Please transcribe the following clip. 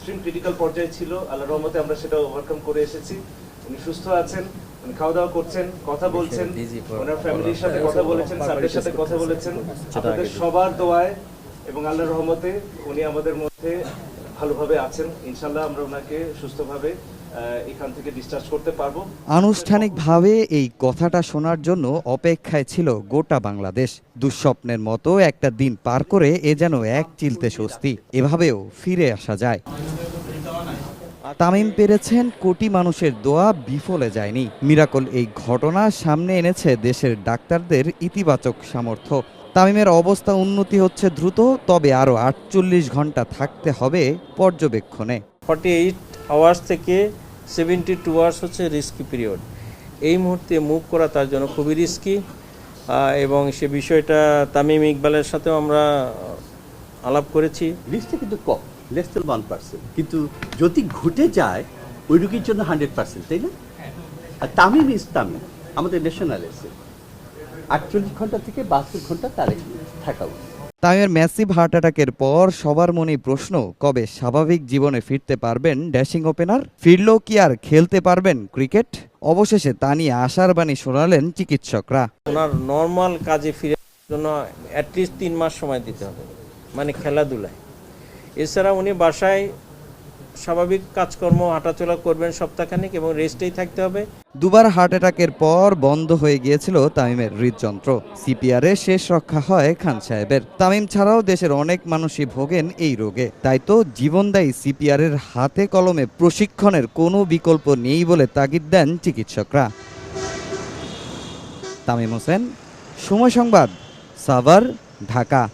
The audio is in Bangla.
এক্সট্রিম ক্রিটিক্যাল পর্যায়ে ছিল আল্লাহ রহমতে আমরা সেটা ওভারকাম করে এসেছি। উনি সুস্থ আছেন উনি খাওয়া দাওয়া করছেন কথা বলছেন ওনার ফ্যামিলির সাথে কথা বলেছেন স্যারদের সাথে কথা বলেছেন। আপনাদের সবার দোয়ায় এবং আল্লাহর রহমতে উনি আমাদের মধ্যে ভালোভাবে আছেন। ইনশাল্লাহ আমরা ওনাকে সুস্থভাবে এখান থেকে ডিসচার্জ করতে পারব। আনুষ্ঠানিকভাবে এই কথাটা শোনার জন্য অপেক্ষায় ছিল গোটা বাংলাদেশ। দুঃস্বপ্নের মতো একটা দিন পার করে এ যেন এক চিলতে স্বস্তি। এভাবেও ফিরে আসা যায়। তামিম পেরেছেন কোটি মানুষের দোয়া বিফলে যায়নি। মিরাকল এই ঘটনা সামনে এনেছে দেশের ডাক্তারদের ইতিবাচক সামর্থ্য। তামিমের অবস্থা উন্নতি হচ্ছে দ্রুত তবে আরও আটচল্লিশ ঘণ্টা থাকতে হবে পর্যবেক্ষণে। ফর্টি এইট আওয়ার্স থেকে সেভেন্টি টু আওয়ার্স হচ্ছে রিস্কি পিরিয়ড এই মুহূর্তে মুভ করা তার জন্য খুবই রিস্কি এবং সে বিষয়টা তামিম ইকবালের সাথেও আমরা আলাপ করেছি। রিস্কটা কিন্তু কম লেস দেন ওয়ান পার্সেন্ট কিন্তু যদি ঘটে যায়, ওই রুগীর জন্য হান্ড্রেড পার্সেন্ট তাই না? আর তামিম ইজ তামিম, আমাদের ন্যাশনাল এসে আটচল্লিশ ঘণ্টা থেকে বাহাত্তর ঘণ্টা তার থাকা উচিত। তামিমের ম্যাসিভ হার্ট অ্যাটাকের পর সবার মনে প্রশ্ন, কবে স্বাভাবিক জীবনে ফিরতে পারবেন ড্যাশিং ওপেনার ফিরলেও কি আর খেলতে পারবেন ক্রিকেট অবশেষে তা নিয়ে আশার বাণী শোনালেন চিকিৎসকরা। ওনার নর্মাল কাজে ফিরে জন্য অ্যাটলিস্ট তিন মাস সময় দিতে হবে মানে খেলাধুলায়। এছাড়া উনি বাসায় স্বাভাবিক কাজকর্ম, হাঁটাচলা করবেন সপ্তাহখানেক এবং রেস্টেই থাকতে হবে। দুবার হার্ট অ্যাটাকের পর বন্ধ হয়ে গিয়েছিল তামিমের হৃদযন্ত্র। সিপিআর সিপিআরে শেষ রক্ষা হয় খান সাহেবের। তামিম ছাড়াও দেশের অনেক মানুষই ভোগেন এই রোগে। তাই তো জীবনদায়ী সিপিআরের হাতে কলমে প্রশিক্ষণের কোনো বিকল্প নেই বলে তাগিদ দেন চিকিৎসকরা। তামিম হোসেন, সময় সংবাদ, সাভার, ঢাকা।